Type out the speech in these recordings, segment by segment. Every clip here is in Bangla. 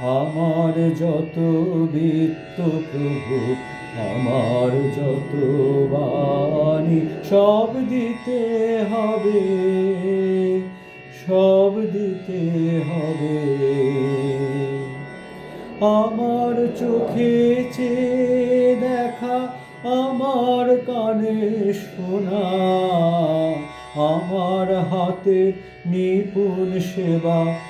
আমার যত বৃত্ত প্রভু, আমার যত বাণী, সব দিতে হবে, সব দিতে হবে। আমার চোখে চেয়ে দেখা, আমার কানে শোনা, আমার হাতে নিপুণ সেবা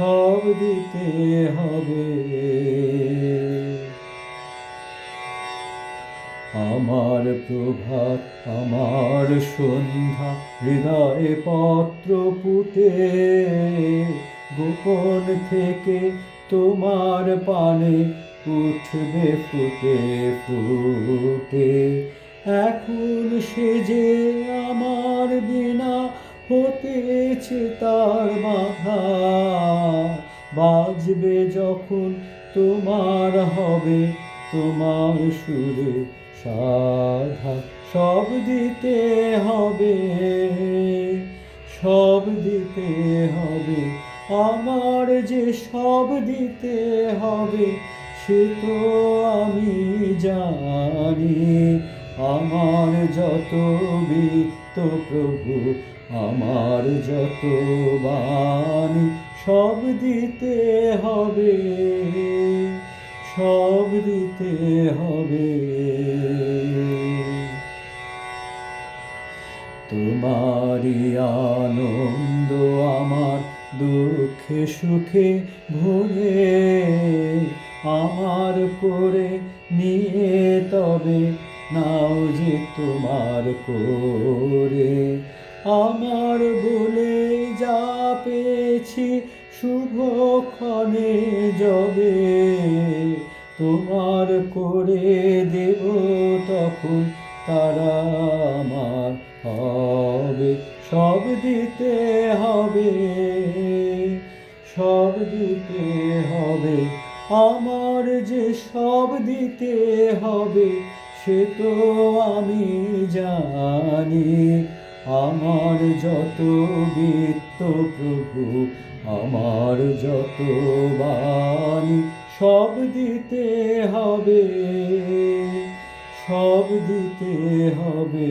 সব দিতে হবে। আমার প্রভাত, আমার সন্ধ্যা, হৃদয়ে পত্র পুটে গোপন থেকে তোমার পানে উঠবে, ফুটে ফুটে। এখন সে যে হতেছে তার বাধা। বাজবে যখন তোমার হবে তোমার সুরে সাধা। সব দিতে হবে, সব দিতে হবে, আমার যে সব দিতে হবে, সে তো আমি জানি। আমার যত বৃত্ত প্রভু, আমার যত বাণী সব দিতে হবে, সব দিতে হবে। তোমারই আনন্দ আমার দুঃখে সুখে ভরে আমার করে নিয়ে তবে নাও যে তোমার করে। আমার বলে যা পেয়েছি শুভক্ষণে যবে। তোমার করে দেব তখন তারা আমার হবে। সব দিতে হবে, সব দিতে হবে। আমার যে সব দিতে হবে সে তো আমি জানি, আমার যত বৃত্ত প্রভু, আমার যত বাণী, সব দিতে হবে, সব দিতে হবে।